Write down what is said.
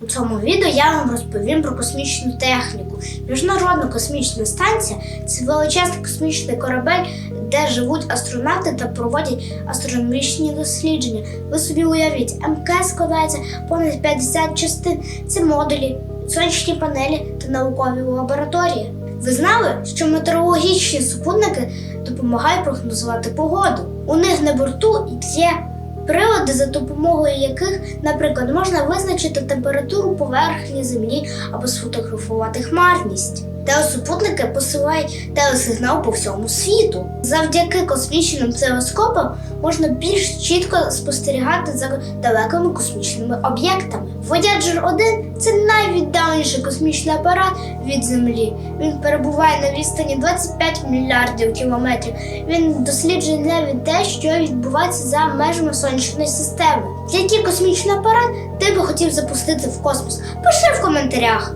У цьому відео я вам розповім про космічну техніку. Міжнародна космічна станція це величезний космічний корабель, де живуть астронавти та проводять астрономічні дослідження. Ви собі уявіть, МКС складається понад 50 частин. Це модулі, сонячні панелі та наукові лабораторії. Ви знали, що метеорологічні супутники допомагають прогнозувати погоду? У них на борту є прилади, за допомогою яких, наприклад, можна визначити температуру поверхні Землі або сфотографувати хмарність. Теосупутники посилають телесигнал по всьому світу. Завдяки космічним телескопам можна більш чітко спостерігати за далекими космічними об'єктами. Voyager 1 це найвіддаленіший космічний апарат від Землі. Він перебуває на відстані 25 мільярдів кілометрів. Він досліджує навіть те, що відбувається за межами сонячної системи. Який космічний апарат ти би хотів запустити в космос? Пиши в коментарях.